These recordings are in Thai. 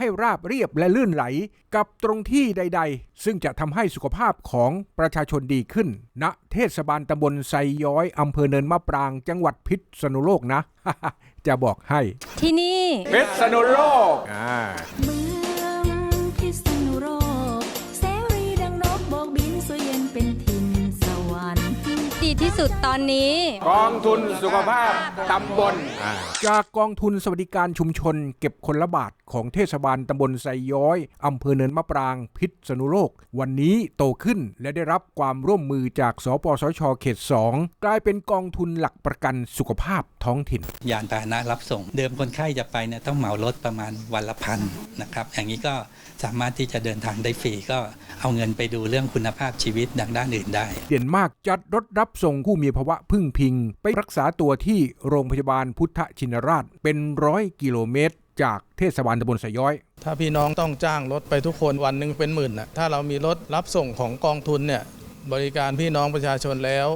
ให้ราบเรียบและลื่นไหลกับตรงที่ใด ๆ ซึ่งจะทำให้สุขภาพของประชาชนดีขึ้นณเทศบาลตำบลไซย้อยอำเภอเนินมะปราง จังหวัดพิษณุโลกนะ จะบอกให้ ที่นี่พิษณุโลกอ่าเมืองพิษณุโลกเสรีดังนกโบกบินสวยเย็นเป็นถิ่นสวรรค์ดีที่สุดตอนนี้ กองทุนสุขภาพตำบล จากกองทุนสวัสดิการชุมชน เก็บคนละบาท ของเทศบาลตำบลไซย้อย อำเภอเนินมะปราง พิษณุโลก วันนี้โตขึ้นและได้รับความร่วมมือจาก สปสช เขต 2 กลายเป็นกองทุนหลักประกันสุขภาพท้องถิ่น ยานพาหนะรับส่ง เดิมคนไข้จะไปเนี่ยต้องเหมารถประมาณวันละพันนะครับ อย่างนี้ก็สามารถที่จะเดินทางได้ฟรีก็เอาเงินไปดูเรื่องคุณภาพชีวิตดังด้านอื่นได้ เด่นมากจัดรถรับส่งผู้มีภาวะพึ่งพิง ไปรักษาตัวที่โรงพยาบาลพุทธชินราชเป็นร้อยกิโลเมตร จากเทศบาลตำบลไซย้อย ถ้าพี่น้องต้องจ้างรถไปทุกคนวันหนึ่งเป็นหมื่นนะถ้าเรามีรถรับส่งของกองทุนเนี่ยบริการพี่น้องประชาชนแล้ว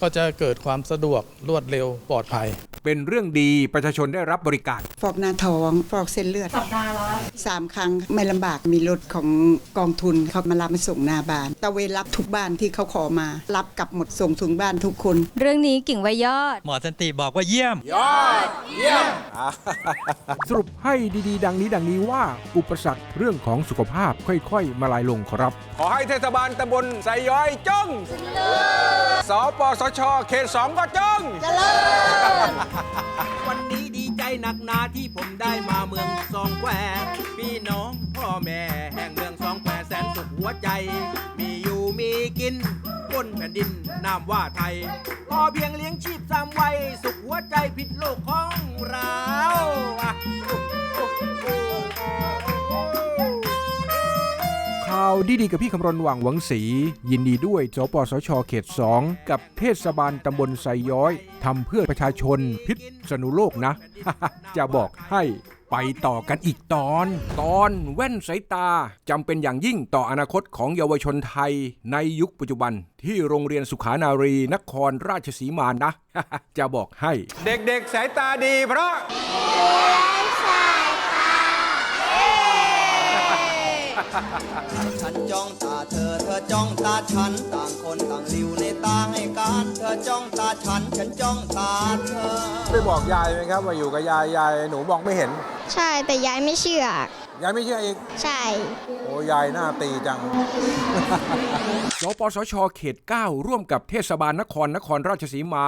ก็จะเกิดความสะดวกรวดเร็วปลอดภัย เป็นเรื่องดีประชาชนได้รับบริการ ฟอกหน้าท้องฟอกเส้นเลือดสัปดาห์ละสามครั้งไม่ลำบากมีรถของกองทุนเขามารับมาส่งหน้าบ้านตะเวนรับทุกบ้านที่เขาขอมา รับกลับหมดส่งถึงบ้านทุกคน เรื่องนี้กิ่งไว้ยอด หมอสันติบอกว่าเยี่ยม สรุปให้ดีๆ ดังนี้ดังนี้ว่า อุปสรรคเรื่องของสุขภาพค่อยๆ มาลายลงครับ ขอให้เทศบาลตำบลไซย้อยจง สปสช เขตสองก็จงวันนี้ดีใจหนักหนาที่ผมได้มาเมืองสองแควพี่น้องพ่อแม่แห่งเมืองสองแควแสนสุขหัวใจ มีอยู่มีกินบนแผ่นดินนามว่าไทย พอเพียงเลี้ยงชีพสามวัยสุขหัวใจผิดโลกของเรา ข่าวดีๆกับพี่คำรณหว่างหวังศรียินดีด้วยสปสชเขต 2 กับเทศบาลตำบลไซย้อยทำเพื่อประชาชนพิษณุโลกนะ จะบอกให้ไปต่อกันอีกตอน ตอนแว่นสายตาจำเป็นอย่างยิ่งต่ออนาคตของเยาวชนไทยในยุคปัจจุบัน ที่โรงเรียนสุขานารีนครราชสีมานะ จะบอกให้ เด็กๆสายตาดีเพราะ ฉันจ้องตาเธอ เธอจ้องตาฉัน ต่างคนต่างลิวในตาให้การ เธอจ้องตาฉัน ฉันจ้องตาเธอไปบอกยายไหมครับว่าอยู่กับยายยายหนูบอกไม่เห็น ใช่แต่ยายไม่เชื่อ ยายไม่เชื่ออีก ใช่ โอ้ยายหน้าตีจัง สปสช เขต 9 ร่วมกับเทศบาลนครนครราชสีมา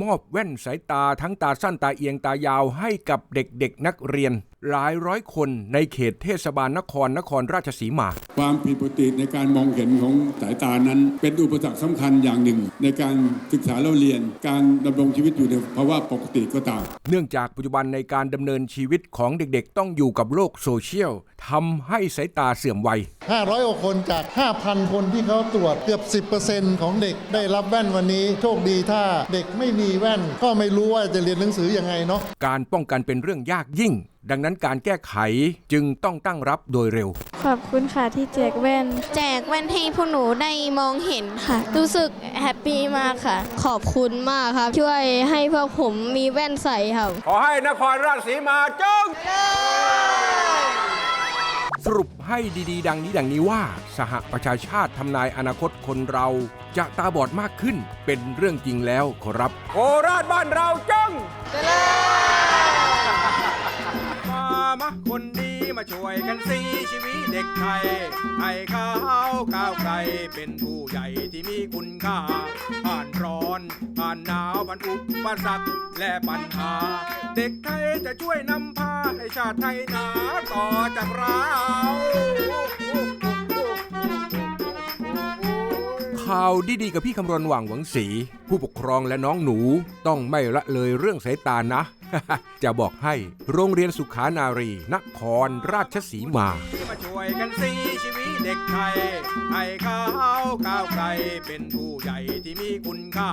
มอบแว่นสายตาทั้งตาสั้นตาเอียงตายาวให้กับเด็กๆนักเรียน หลายร้อยคนในเขตเทศบาลนครนครราชสีมา ความผิดปกติในการมองเห็นของสายตานั้น เป็นอุปสรรคสำคัญอย่างหนึ่ง ในการศึกษาเล่าเรียน การดำรงชีวิตอยู่ในภาวะปกติก็ตาม เนื่องจากปัจจุบันในการดำเนินชีวิตของเด็กๆ ต้องอยู่กับโลกโซเชียลทำให้สายตาเสื่อมวัย 500กว่าคนจาก 5,000 คนที่เขาตรวจเกือบ 10%ของเด็กได้รับแว่นวันนี้ โชคดีถ้าเด็กไม่มีแว่น ก็ไม่รู้ว่าจะเรียนหนังสือยังไงเนาะการป้องกันเป็นเรื่องยากยิ่ง ดังนั้นการแก้ไขจึงต้องตั้งรับโดยเร็ว ขอบคุณค่ะที่แจกแว่น แจกแว่นให้พวกหนูได้มองเห็นค่ะ รู้สึกแฮปปี้มากค่ะ ขอบคุณมากครับ ช่วยให้พวกผมมีแว่นใส่ครับ ขอให้นครราชสีมาจง สรุปให้ดีๆ ดังนี้ดังนี้ว่า สหประชาชาติทำนายอนาคตคนเราจะตาบอดมากขึ้นเป็นเรื่องจริงแล้วขอรับ โคราชบ้านเราจงมามาคนดีมาช่วยกันสีชีวิตเด็กไทยให้เขาก้าวไกลเป็นผู้ใหญ่ที่มีคุณค่าผ่านร้อนผ่านหนาวผ่านอุปสรรคและปัญหา เด็กไทยจะช่วยนำพาให้ชาติไทยหนาต่อจากเราข่าวดีๆกับพี่คำรณหว่างหวังสี ผู้ปกครองและน้องหนูต้องไม่ละเลยเรื่องสายตานะ จะบอกให้โรงเรียนสุขานารี นครราชสีมามาช่วยกันสีชีวิตเด็กไทยให้เขาก้าวไกลเป็นผู้ใหญ่ที่มีคุณค่า